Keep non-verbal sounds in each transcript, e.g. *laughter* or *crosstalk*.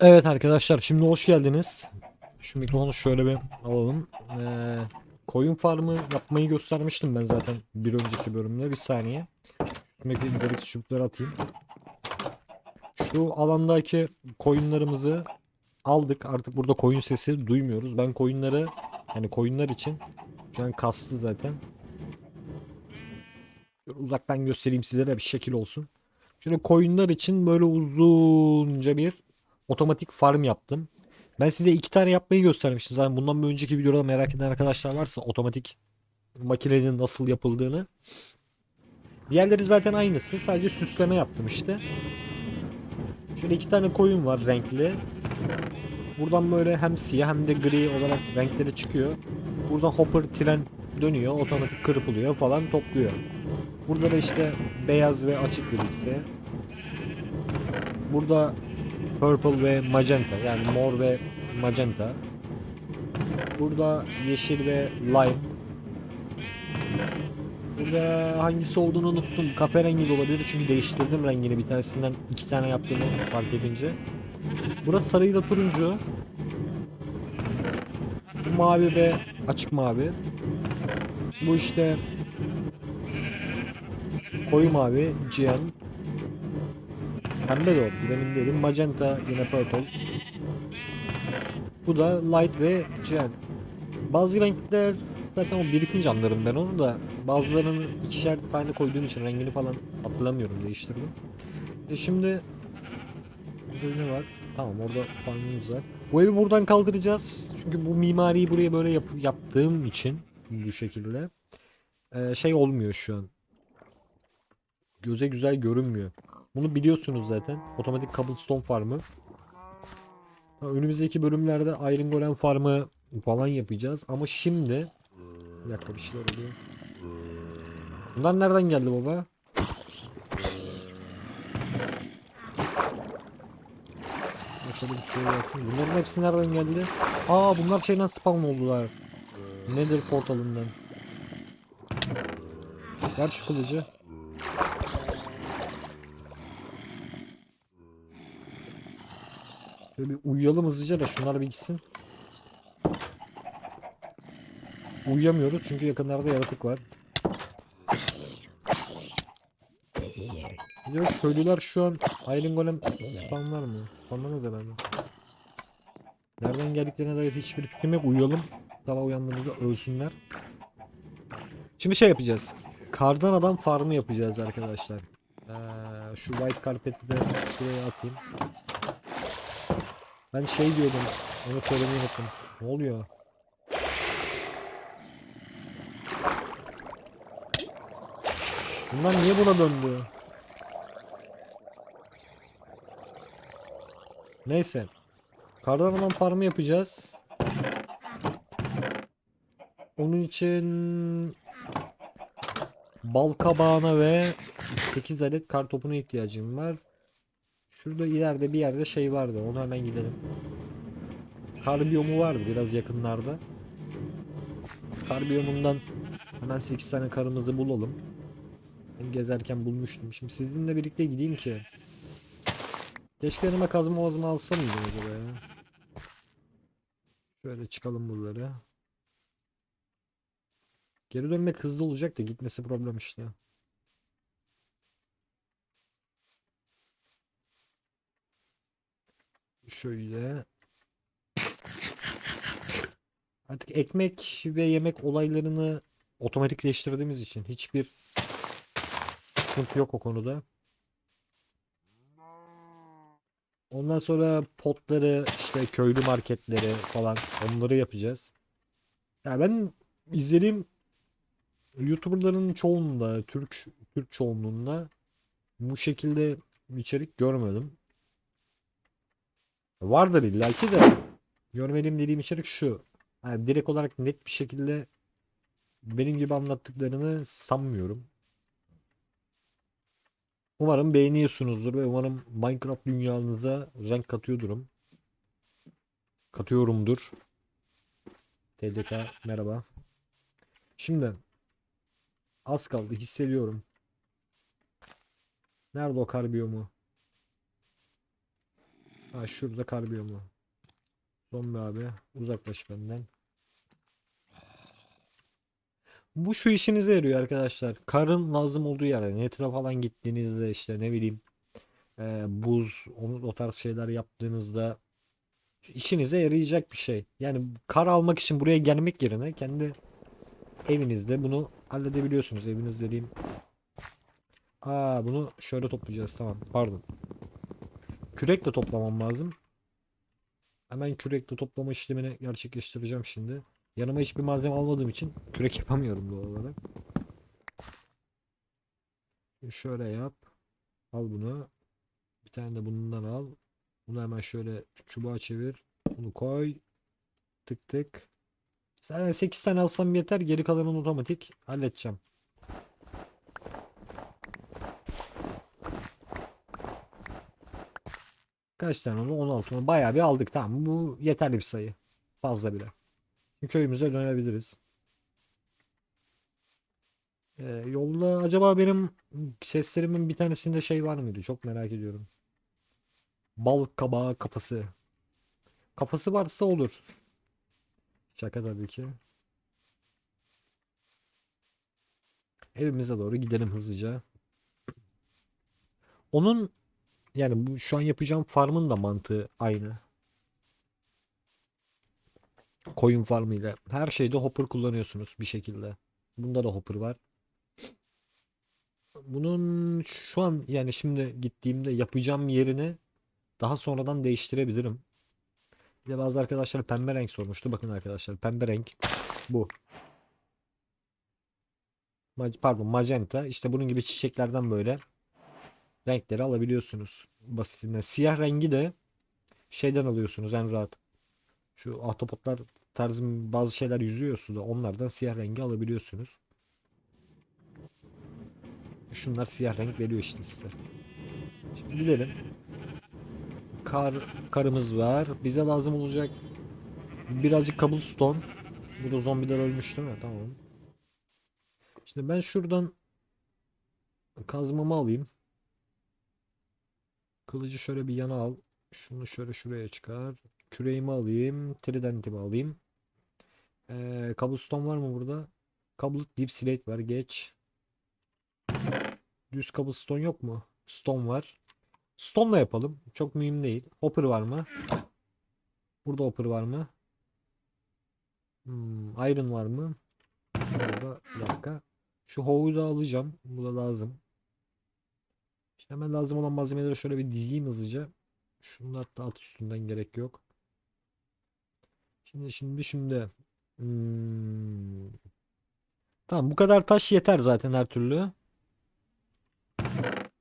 Evet arkadaşlar şimdi hoş geldiniz. Şu mikrofonu şöyle bir alalım. Ee, koyun farmı yapmayı göstermiştim ben zaten bir önceki bölümde. Bir saniye. Şuradaki gereksiz çubukları atayım. Şu alandaki koyunlarımızı aldık. Artık burada koyun sesi duymuyoruz. Ben koyunları hani koyunlar için şu an kastı zaten. Şöyle uzaktan göstereyim sizlere bir şekil olsun. Şöyle koyunlar için böyle uzunca bir otomatik farm yaptım. Ben size iki tane yapmayı göstermiştim. Zaten bundan bir önceki videoda merak eden arkadaşlar varsa otomatik makinenin nasıl yapıldığını. Diğerleri zaten aynısı. Sadece süsleme yaptım işte. Şöyle iki tane koyun var renkli. Buradan böyle hem siyah hem de gri olarak renkleri çıkıyor. Buradan hopper tren dönüyor. Otomatik kırpılıyor falan topluyor. Burada da işte beyaz ve açık grisi. Burada purple ve magenta yani mor ve magenta. Burada yeşil ve lime. Burada hangisi olduğunu unuttum. Kahverengi de olabilir çünkü değiştirdim rengini bir tanesinden iki tane yaptığımı fark edince. Burası sarıyla turuncu. Bu mavi ve açık mavi. Bu işte koyu mavi, cyan. Pembe de oldu. Benim değilim. Magenta yine purple. Bu da light ve cyan. Bazı renkler zaten o birikince anlarım ben onu da. Bazılarının ikişer tane koyduğum için rengini falan hatırlamıyorum değiştirdim. İşte şimdi burada ne var? Tamam orada farmımız var. Bu evi buradan kaldıracağız. Çünkü bu mimariyi buraya böyle yap yaptığım için bu şekilde eee, şey olmuyor şu an. Göze güzel görünmüyor. Bunu biliyorsunuz zaten. Otomatik cobblestone farmı. Önümüzdeki bölümlerde Iron Golem farmı falan yapacağız. Ama şimdi... Bir dakika bir şeyler oluyor. Bunlar nereden geldi baba? Şöyle şey gelsin. Bunların hepsi nereden geldi? Aa bunlar şeyden spawn oldular. Nether portalından. Ver şu kılıcı. Şöyle bir uyuyalım hızlıca da şunlar bir gitsin. Uyuyamıyoruz çünkü yakınlarda yaratık var. De köylüler şu an Iron Golem spawnlar mı? Spawnlamaz herhalde. Nereden geldiklerine dair hiçbir fikrim yok. Uyuyalım. Sabah uyandığımızda ölsünler. Şimdi şey yapacağız. Kardan adam farmı yapacağız arkadaşlar. Ee, şu white carpet'i de şuraya atayım. Ben şey diyordum. Onu söylemeyi unuttum. Ne oluyor? Bunlar niye buna döndü? Neyse. Kardan adam farmı yapacağız. Onun için bal kabağına ve 8 adet kar topuna ihtiyacım var. Şurada ileride bir yerde şey vardı. Onu hemen gidelim. Kar biyomu vardı biraz yakınlarda. Kar biyomundan hemen 8 tane karımızı bulalım. Ben gezerken bulmuştum. Şimdi sizinle birlikte gideyim ki. Keşke yanıma kazma ozma alsam mıydım acaba ya? Şöyle çıkalım buralara. Geri dönmek hızlı olacak da gitmesi problem işte. Şöyle. Artık ekmek ve yemek olaylarını otomatikleştirdiğimiz için hiçbir sıkıntı yok o konuda. Ondan sonra potları işte köylü marketleri falan onları yapacağız. Ya ben izlediğim YouTuber'ların çoğunda Türk Türk çoğunluğunda bu şekilde içerik görmedim. Vardır illaki de görmediğim dediğim içerik şu. Yani direkt olarak net bir şekilde benim gibi anlattıklarını sanmıyorum. Umarım beğeniyorsunuzdur ve umarım Minecraft dünyanıza renk katıyordurum. Katıyorumdur. TDK merhaba. Şimdi az kaldı hissediyorum. Nerede o kar biyomu? Ha şurada kar biyomu. Zombi abi uzaklaş benden. Bu şu işinize yarıyor arkadaşlar. Karın lazım olduğu yerde. Netra falan gittiğinizde işte ne bileyim e, buz onu o tarz şeyler yaptığınızda işinize yarayacak bir şey. Yani kar almak için buraya gelmek yerine kendi evinizde bunu halledebiliyorsunuz. Eviniz dediğim. Aa bunu şöyle toplayacağız tamam. Pardon. Kürek de toplamam lazım. Hemen kürekle toplama işlemini gerçekleştireceğim şimdi. Yanıma hiçbir malzeme almadığım için kürek *laughs* yapamıyorum doğal olarak. Şöyle yap. Al bunu. Bir tane de bundan al. Bunu hemen şöyle çubuğa çevir. Bunu koy. Tık tık. Zaten 8 tane alsam yeter. Geri kalanını otomatik halledeceğim. Kaç tane oldu? 16 oldu. Bayağı bir aldık. Tamam bu yeterli bir sayı. Fazla bile. Köyümüze dönebiliriz. Ee, yolda acaba benim seslerimin bir tanesinde şey var mıydı? Çok merak ediyorum. Bal kabağı kafası. Kafası varsa olur. Şaka tabii ki. Evimize doğru gidelim hızlıca. Onun yani bu şu an yapacağım farmın da mantığı aynı. Koyun farmıyla. Her şeyde hopper kullanıyorsunuz bir şekilde. Bunda da hopper var. Bunun şu an yani şimdi gittiğimde yapacağım yerini daha sonradan değiştirebilirim. Bir de bazı arkadaşlar pembe renk sormuştu. Bakın arkadaşlar pembe renk bu. Pardon magenta. İşte bunun gibi çiçeklerden böyle renkleri alabiliyorsunuz. Basitinden. Siyah rengi de şeyden alıyorsunuz en rahat. Şu ahtapotlar tarzı bazı şeyler yüzüyor suda. Onlardan siyah rengi alabiliyorsunuz. Şunlar siyah renk veriyor işte size. Şimdi gidelim. Kar, karımız var. Bize lazım olacak birazcık cobblestone. Burada zombiler ölmüş değil mi? Tamam. Şimdi ben şuradan kazmamı alayım. Kılıcı şöyle bir yana al. Şunu şöyle şuraya çıkar. Küreğimi alayım. Trident'imi alayım. Ee, cobblestone var mı burada? Kablo deep slate var. Geç. Düz cobblestone yok mu? Stone var. Stone'la yapalım. Çok mühim değil. Hopper var mı? Burada hopper var mı? Hmm, iron var mı? Burada bir dakika. Şu hove'u da alacağım. Bu da lazım. Hemen lazım olan malzemeleri şöyle bir dizeyim hızlıca. Şunlar da alt üstünden gerek yok. Şimdi şimdi şimdi. Hmm. Tamam bu kadar taş yeter zaten her türlü.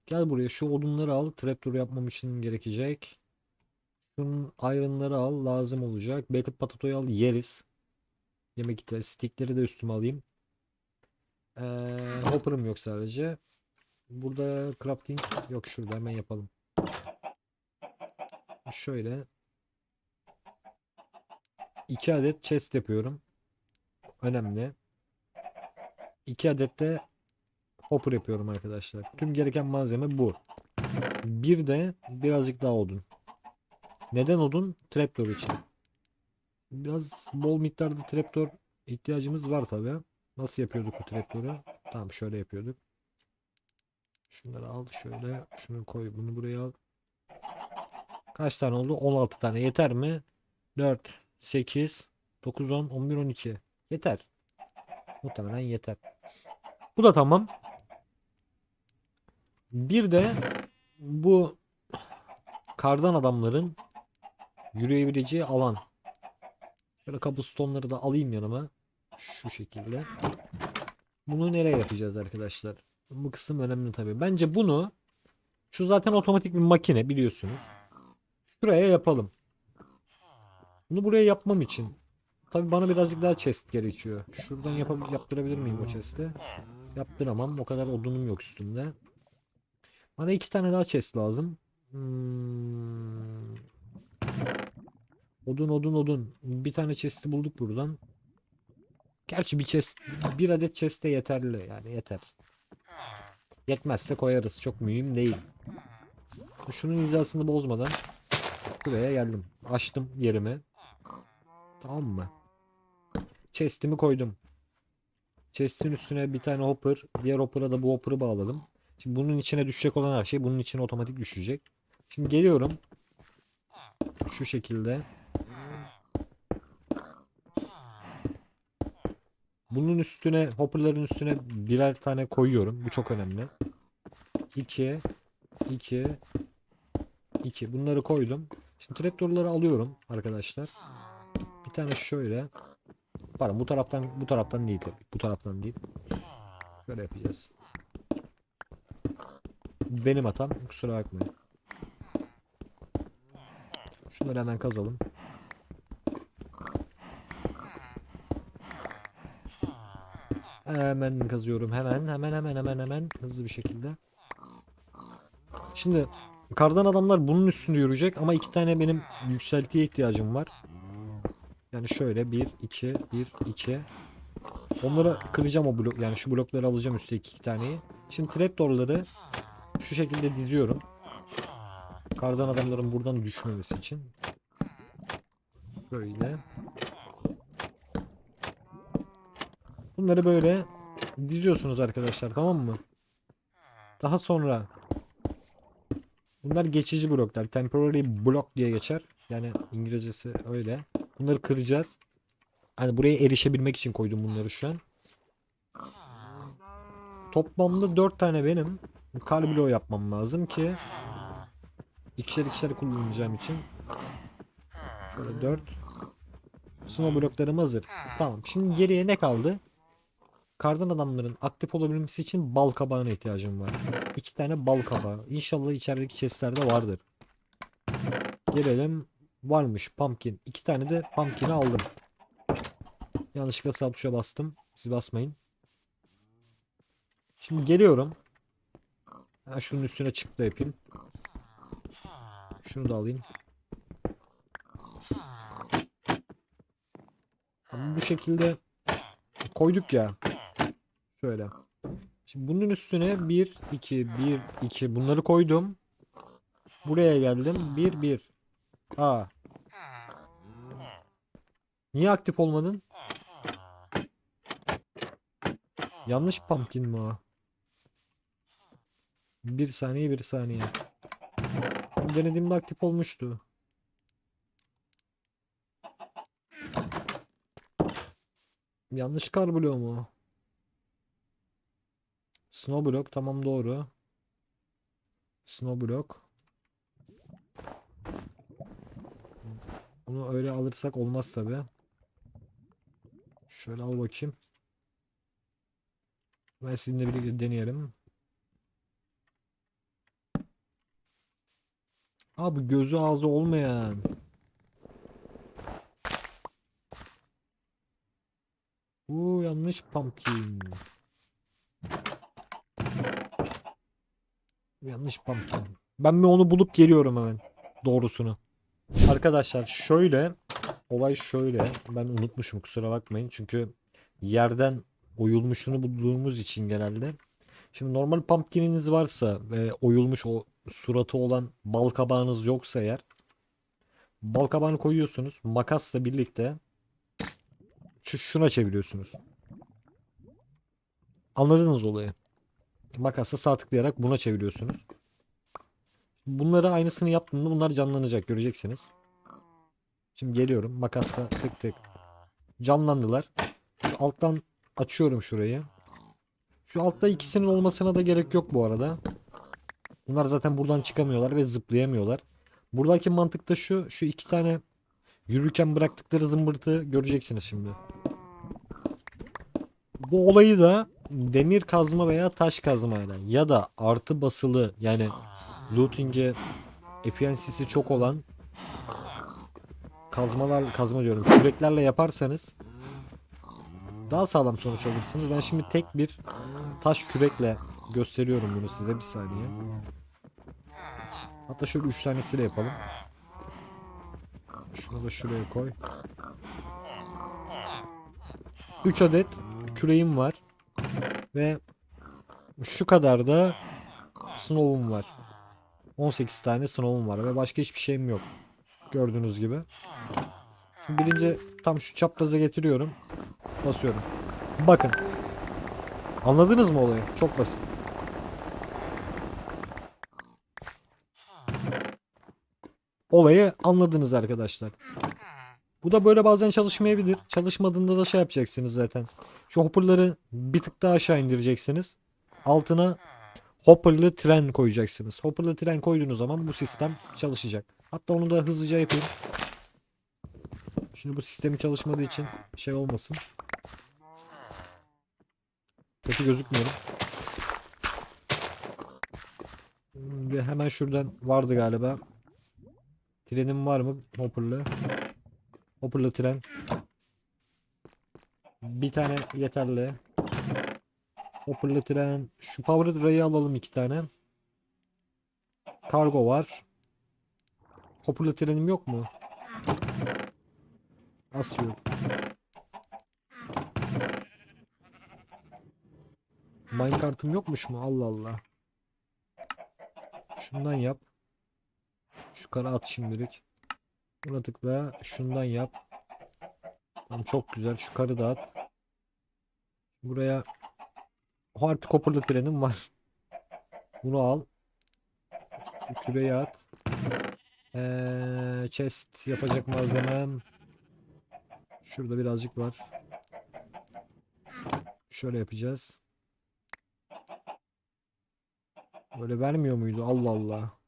Gel buraya şu odunları al. Trapdoor yapmam için gerekecek. Şunun iron'ları al. Lazım olacak. Baked potato'yu al. Yeriz. Yemek ihtiyaç. Stickleri de üstüme alayım. Ee, hopper'ım yok sadece. Burada crafting yok şurada hemen yapalım. Şöyle. iki adet chest yapıyorum. Önemli. İki adet de hopper yapıyorum arkadaşlar. Tüm gereken malzeme bu. Bir de birazcık daha odun. Neden odun? Trapdoor için. Biraz bol miktarda trapdoor ihtiyacımız var tabi. Nasıl yapıyorduk bu trapdoor'u? Tamam şöyle yapıyorduk. Şunları al şöyle. Şunu koy. Bunu buraya al. Kaç tane oldu? 16 tane. Yeter mi? 4, 8, 9, 10, 11, 12. Yeter. Muhtemelen yeter. Bu da tamam. Bir de bu kardan adamların yürüyebileceği alan. Şöyle cobblestone'ları da alayım yanıma. Şu şekilde. Bunu nereye yapacağız arkadaşlar? Bu kısım önemli tabii. Bence bunu şu zaten otomatik bir makine biliyorsunuz. Şuraya yapalım. Bunu buraya yapmam için tabii bana birazcık daha chest gerekiyor. Şuradan yapab yaptırabilir miyim o chest'i? Yaptıramam. O kadar odunum yok üstümde. Bana iki tane daha chest lazım. Hmm. Odun odun odun. Bir tane chest'i bulduk buradan. Gerçi bir chest, bir adet chest de yeterli yani yeter. Yetmezse koyarız. Çok mühim değil. Şunun hizasını bozmadan Şuraya geldim. Açtım yerimi. Tamam mı? Chest'imi koydum. Chest'in üstüne bir tane hopper. Diğer hopper'a da bu hopper'ı bağladım. Şimdi bunun içine düşecek olan her şey bunun içine otomatik düşecek. Şimdi geliyorum. Şu şekilde. Bunun üstüne hopper'ların üstüne birer tane koyuyorum. Bu çok önemli. 2 2 2 bunları koydum. Şimdi trapdoor'ları alıyorum arkadaşlar. Bir tane şöyle. Pardon bu taraftan bu taraftan değil tabii. Bu taraftan değil. Böyle yapacağız. Benim hatam. Kusura bakmayın. Şunları hemen kazalım. Hemen kazıyorum. Hemen hemen hemen hemen hemen hızlı bir şekilde. Şimdi kardan adamlar bunun üstünde yürüyecek ama iki tane benim yükseltiye ihtiyacım var. Yani şöyle 1 2 1 2 Onları kıracağım o blok yani şu blokları alacağım üstteki iki taneyi. Şimdi trapdoor'ları şu şekilde diziyorum. Kardan adamların buradan düşmemesi için. Böyle. Bunları böyle diziyorsunuz arkadaşlar tamam mı? Daha sonra bunlar geçici bloklar. Temporary block diye geçer. Yani İngilizcesi öyle. Bunları kıracağız. Hani buraya erişebilmek için koydum bunları şu an. Toplamda 4 tane benim kar bloğu yapmam lazım ki ikişer ikişer kullanacağım için. Böyle 4 Snow bloklarım hazır. Tamam. Şimdi geriye ne kaldı? Kardan adamların aktif olabilmesi için bal kabağına ihtiyacım var. İki tane bal kabağı. İnşallah içerideki chestlerde vardır. Gelelim. Varmış pumpkin. İki tane de pumpkin'i aldım. Yanlışlıkla sağ tuşa bastım. Siz basmayın. Şimdi geliyorum. Ha, şunun üstüne çık da yapayım. Şunu da alayım. Ama bu şekilde koyduk ya. Şöyle. Şimdi bunun üstüne 1 2 1 2 bunları koydum. Buraya geldim. 1 1. Aa. Niye aktif olmadın? Yanlış pumpkin mi o? Bir saniye bir saniye. Denediğimde aktif olmuştu. Yanlış kar bloğu mu? O? Snow block tamam doğru. Snow block. Bunu öyle alırsak olmaz tabi. Şöyle al bakayım. Ben sizinle birlikte deneyelim. Abi gözü ağzı olmayan. Bu yanlış pumpkin. Yanlış pumpkin. Ben bir onu bulup geliyorum hemen. Doğrusunu. Arkadaşlar şöyle. Olay şöyle. Ben unutmuşum kusura bakmayın. Çünkü yerden oyulmuşunu bulduğumuz için genelde. Şimdi normal pumpkininiz varsa ve oyulmuş o suratı olan bal kabağınız yoksa eğer bal kabağını koyuyorsunuz. Makasla birlikte şu şuna çeviriyorsunuz. Anladınız olayı. Makasla sağ tıklayarak buna çeviriyorsunuz. Bunları aynısını yaptığımda bunlar canlanacak göreceksiniz. Şimdi geliyorum makasla tık tık. Canlandılar. Alttan açıyorum şurayı. Şu altta ikisinin olmasına da gerek yok bu arada. Bunlar zaten buradan çıkamıyorlar ve zıplayamıyorlar. Buradaki mantık da şu. Şu iki tane yürürken bıraktıkları zımbırtı göreceksiniz şimdi. Bu olayı da demir kazma veya taş kazmayla ya da artı basılı yani looting'e efficiency'si çok olan kazmalar kazma diyorum küreklerle yaparsanız daha sağlam sonuç alırsınız. Ben şimdi tek bir taş kürekle gösteriyorum bunu size bir saniye. Hatta şöyle üç tanesiyle yapalım. Şunu da şuraya koy. 3 adet küreğim var. Ve şu kadar da snow'um var. 18 tane snow'um var ve başka hiçbir şeyim yok. Gördüğünüz gibi. Şimdi birinci tam şu çapraza getiriyorum. Basıyorum. Bakın. Anladınız mı olayı? Çok basit. Olayı anladınız arkadaşlar. Bu da böyle bazen çalışmayabilir. Çalışmadığında da şey yapacaksınız zaten. Şu hopperları bir tık daha aşağı indireceksiniz. Altına hopperlı tren koyacaksınız. Hopperlı tren koyduğunuz zaman bu sistem çalışacak. Hatta onu da hızlıca yapayım. Şimdi bu sistemi çalışmadığı için şey olmasın. Kötü gözükmüyorum. Ve hemen şuradan vardı galiba. Trenim var mı? Hopperlı. Hopperlı tren. Bir tane yeterli. Hopperlı tren. Şu Power Ray'ı alalım iki tane. Kargo var. Hopperlı trenim yok mu? Nasıl yok? Minecart'ım yokmuş mu? Allah Allah. Şundan yap. Şu kara at şimdilik. Buna tıkla. Şundan yap. Tamam çok güzel. Şu karı da at. Buraya Harp Copper'lı trenim var. *laughs* Bunu al. Bu küreyi at. Ee, chest yapacak malzemem. Şurada birazcık var. Şöyle yapacağız. Böyle vermiyor muydu? Allah Allah.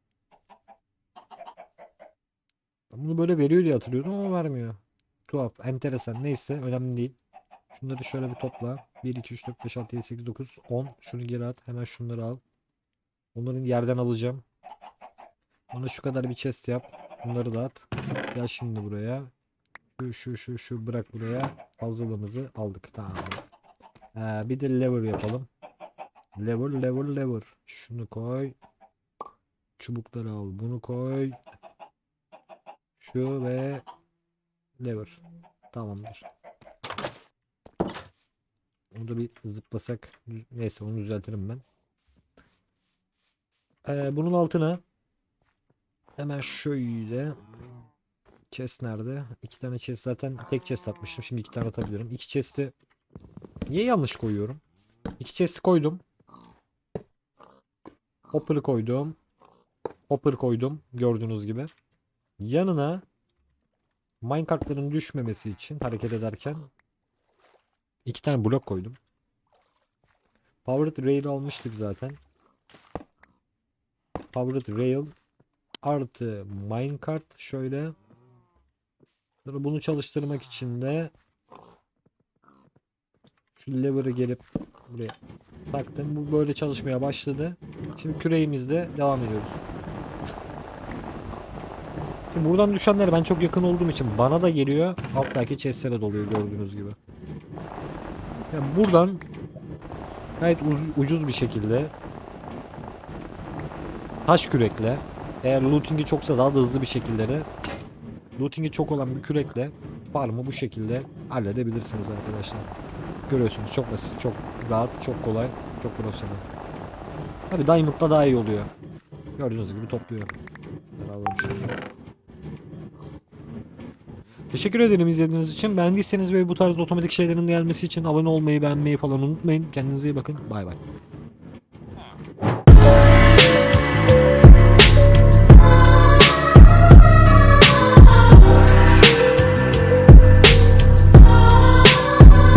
Bunu böyle veriyor diye hatırlıyordum ama vermiyor. Tuhaf, enteresan. Neyse, önemli değil. Şunları şöyle bir topla. 1, 2, 3, 4, 5, 6, 7, 8, 9, 10. Şunu geri at. Hemen şunları al. Onların yerden alacağım. Bana şu kadar bir chest yap. Bunları da at. Gel şimdi buraya. Şu şu şu şu bırak buraya. Fazlalığımızı aldık. Tamam. Ee, bir de lever yapalım. Lever lever lever. Şunu koy. Çubukları al. Bunu koy. Şu ve lever. Tamamdır. Onu da bir zıplasak. Neyse onu düzeltirim ben. Ee, bunun altına hemen şöyle chest nerede? İki tane chest zaten tek chest atmıştım. Şimdi iki tane atabilirim. İki chest'i niye yanlış koyuyorum? İki chest'i koydum. Hopper'ı koydum. Hopper koydum gördüğünüz gibi. Yanına minecartların düşmemesi için hareket ederken iki tane blok koydum. Powered Rail almıştık zaten. Powered Rail artı minecart şöyle. Sonra bunu çalıştırmak için de şu lever'ı gelip buraya taktım. Bu böyle çalışmaya başladı. Şimdi küreğimizle devam ediyoruz. Şimdi buradan düşenler ben çok yakın olduğum için bana da geliyor. Alttaki chestlere doluyor gördüğünüz gibi. Yani buradan gayet uz- ucuz bir şekilde taş kürekle eğer looting'i çoksa daha da hızlı bir şekilde de looting'i çok olan bir kürekle farmı bu şekilde halledebilirsiniz arkadaşlar. Görüyorsunuz çok basit, çok rahat, çok kolay, çok profesyonel. Tabi Diamond'da daha iyi oluyor. Gördüğünüz gibi topluyor. Ben alalım şöyle. Teşekkür ederim izlediğiniz için. Beğendiyseniz ve bu tarz otomatik şeylerin gelmesi için abone olmayı, beğenmeyi falan unutmayın. Kendinize iyi bakın. Bay bay.